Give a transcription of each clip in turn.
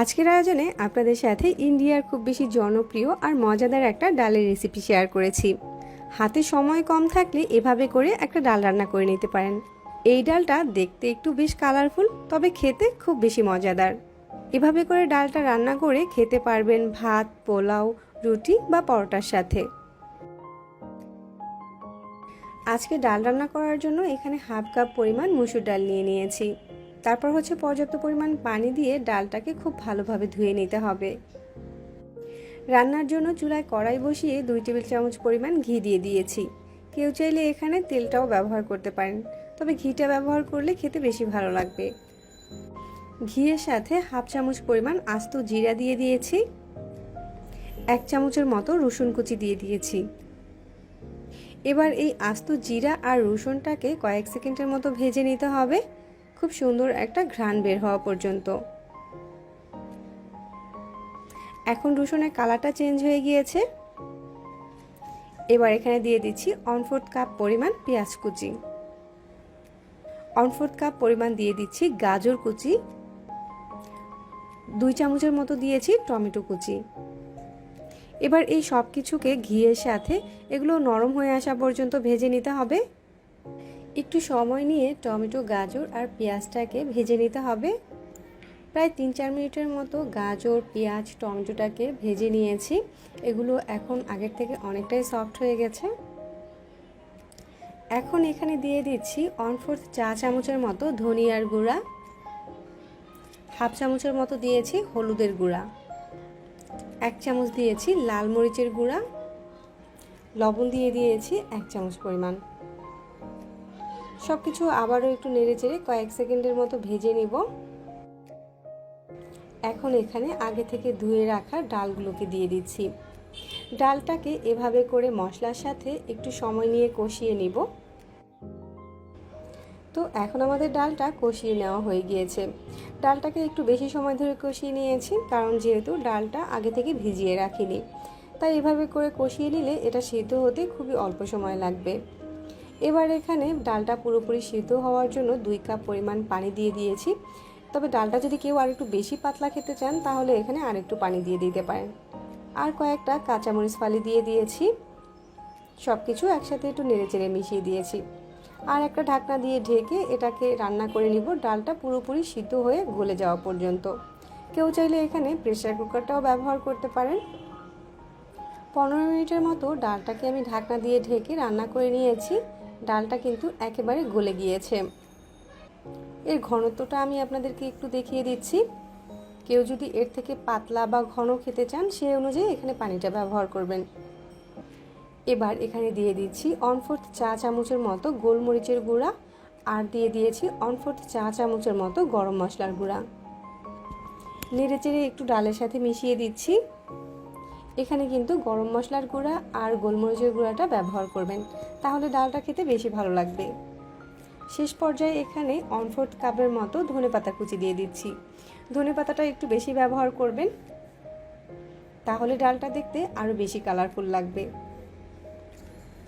আজকের আয়োজনে আপনাদের সাথে ইন্ডিয়ার খুব বেশি জনপ্রিয় আর মজাদার একটা ডালের রেসিপি শেয়ার করেছি। হাতে সময় কম থাকলে এভাবে করে একটা ডাল রান্না করে নিতে পারেন। এই ডালটা দেখতে একটু বেশ কালারফুল তবে খেতে খুব বেশি মজাদার। এভাবে করে ডালটা রান্না করে খেতে পারবেন ভাত, পোলাও, রুটি বা পরোটার সাথে। আজকে ডাল রান্না করার জন্য এখানে হাফ কাপ পরিমাণ মুসুর ডাল নিয়ে নিয়েছি। তারপর হচ্ছে পর্যাপ্ত পরিমাণ পানি দিয়ে ডালটাকে খুব ভালোভাবে ধুয়ে নিতে হবে। রান্নার জন্য চুলায় কড়াই বসিয়ে দুই টেবিল চামচ পরিমাণ ঘি দিয়ে দিয়েছি। কেউ চাইলে এখানে তেলটাও ব্যবহার করতে পারেন, তবে ঘিটা ব্যবহার করলে খেতে বেশি ভালো লাগবে। ঘিয়ের সাথে হাফ চামচ পরিমাণ আস্ত জিরা দিয়ে দিয়েছি। এক চামচের মতো রসুন কুচি দিয়ে দিয়েছি। এবার এই আস্ত জিরা আর রসুনটাকে কয়েক সেকেন্ডের মতো ভেজে নিতে হবে। খুব সুন্দর একটা ঘ্রাণ বের হওয়া পর্যন্ত। এখন রসুনের কালারটা চেঞ্জ হয়ে গিয়েছে। এবার এখানে দিয়ে দিচ্ছি অনফোর্থ কাপ পরিমাণ পেঁয়াজ কুচি। অনফোর্থ কাপ পরিমাণ দিয়ে দিচ্ছি গাজর কুচি। দুই চামচের মতো দিয়েছি টমেটো কুচি। এবার এই সব কিছুকে ঘিয়ের সাথে এগুলো নরম হয়ে আসা পর্যন্ত ভেজে নিতে হবে। একটু সময় নিয়ে টমেটো, গাজর আর পেঁয়াজটাকে ভেজে নিতে হবে। প্রায় তিন চার মিনিটের মতো গাজর, পেঁয়াজ, টমেটোটাকে ভেজে নিয়েছি। এগুলো এখন আগের থেকে অনেকটাই সফট হয়ে গেছে। এখন এখানে দিয়ে দিচ্ছি ওয়ান ফোর্থ চা চামচের মতো ধনিয়ার গুঁড়া। হাফ চামচের মতো দিয়েছি হলুদের গুঁড়া। এক চামচ দিয়েছি লাল মরিচের গুঁড়া। লবণ দিয়ে দিয়েছি এক চামচ পরিমাণ। সব কিছু আবারও একটু নেড়ে চেড়ে কয়েক সেকেন্ডের মতো ভেজে নেব। এখন এখানে আগে থেকে ধুয়ে রাখা ডালগুলোকে দিয়ে দিচ্ছি। ডালটাকে এভাবে করে মশলার সাথে একটু সময় নিয়ে কষিয়ে নিব। তো এখন আমাদের ডালটা কষিয়ে নেওয়া হয়ে গিয়েছে। ডালটাকে একটু বেশি সময় ধরে কষিয়ে নিয়েছি, কারণ যেহেতু ডালটা আগে থেকে ভিজিয়ে রাখিনি। তাই এভাবে করে কষিয়ে নিলে এটা সিদ্ধ হতে খুবই অল্প সময় লাগবে। এবার এখানে ডালটা পুরোপুরি সিদ্ধ হওয়ার জন্য দুই কাপ পরিমাণ পানি দিয়ে দিয়েছি। তবে ডালটা যদি কেউ আর একটু বেশি পাতলা খেতে চান, তাহলে এখানে আর একটু পানি দিয়ে দিতে পারেন। আর কয়েকটা কাঁচামরিচ ফালি দিয়ে দিয়েছি। সব কিছু একসাথে একটু নেড়ে চেড়ে মিশিয়ে দিয়েছি। আর একটা ঢাকনা দিয়ে ঢেকে এটাকে রান্না করে নিব। ডালটা পুরোপুরি সিদ্ধ হয়ে গলে যাওয়া পর্যন্ত। কেউ চাইলে এখানে প্রেশার কুকারটাও ব্যবহার করতে পারেন। পনেরো মিনিটের মতো ডালটাকে আমি ঢাকনা দিয়ে ঢেকে রান্না করে নিয়েছি। ডালটা কিন্তু একেবারে গলে গিয়েছে। এর ঘনত্বটা আমি আপনাদেরকে একটু দেখিয়ে দিচ্ছি। কেউ যদি এর থেকে পাতলা বা ঘন খেতে চান, সে অনুযায়ী এখানে পানিটা ব্যবহার করবেন। এবার এখানে দিয়ে দিচ্ছি অনফোর্থ চা চামচের মতো গোলমরিচের গুঁড়া আর দিয়ে দিয়েছি অনফোর্থ চা চামচের মতো গরম মশলার গুঁড়া। নেড়ে চেড়ে একটু ডালের সাথে মিশিয়ে দিচ্ছি। এখানে কিন্তু গরম মশলার গুঁড়া আর গোলমরিচের গুঁড়াটা ব্যবহার করবেন। তাহলে ডালটা খেতে বেশি ভালো লাগবে। শেষ পর্যায়ে এখানে অনফোর্থ কাপের মতো ধনে পাতা কুচি দিয়ে দিচ্ছি। ধনে পাতাটা একটু বেশি ব্যবহার করবেন। তাহলে ডালটা দেখতে আরও বেশি কালারফুল লাগবে।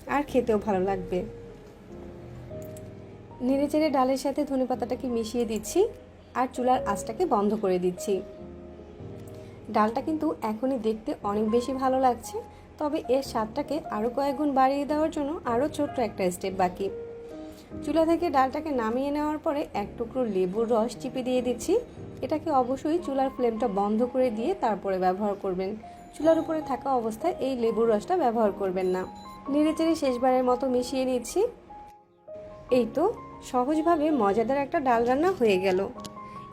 আর খেতেও ভালো লাগবে। নেড়ে চেড়ে ডালের সাথে ধনে পাতাটাকে মিশিয়ে দিচ্ছি। আর চুলার আঁচটাকে বন্ধ করে দিচ্ছি। ডালটা কিন্তু এখনই দেখতে অনেক বেশি ভালো লাগছে, তবে এর স্বাদটাকে আরও কয়েক গুণ বাড়িয়ে দেওয়ার জন্য আরও ছোট্ট একটা স্টেপ বাকি। চুলা থেকে ডালটাকে নামিয়ে নেওয়ার পরে এক টুকরো লেবুর রস চিপে দিয়ে দিচ্ছি। এটাকে অবশ্যই চুলার ফ্লেমটা বন্ধ করে দিয়ে তারপরে ব্যবহার করবেন। চুলার উপরে থাকা অবস্থায় এই লেবুর রসটা ব্যবহার করবেন না। নেড়েচেড়ে শেষবারের মতো মিশিয়ে নিচ্ছি। এই তো সহজভাবে মজাদার একটা ডাল রান্না হয়ে গেল।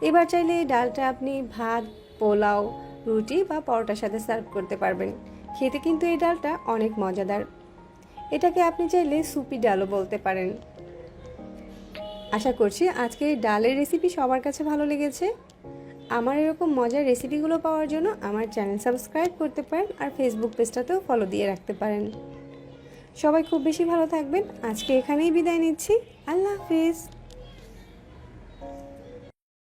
এবার চাইলে এই ডালটা আপনি ভাত, পোলাও রুটি বা পরোটার সাথে সার্ভ করতে পারবেন। খেতে কিন্তু এই ডালটা অনেক মজাদার। এটাকে আপনি চাইলে সুপি ডালও বলতে পারেন। আশা করছি আজকের এই ডালের রেসিপি সবার কাছে ভালো লেগেছে। আমার এরকম মজার রেসিপিগুলো পাওয়ার জন্য আমার চ্যানেল সাবস্ক্রাইব করতে পারেন আর ফেসবুক পেজটাতেও ফলো দিয়ে রাখতে পারেন। সবাই খুব বেশি ভালো থাকবেন। আজকে এখানেই বিদায় নিচ্ছি। আল্লাহ হাফিজ।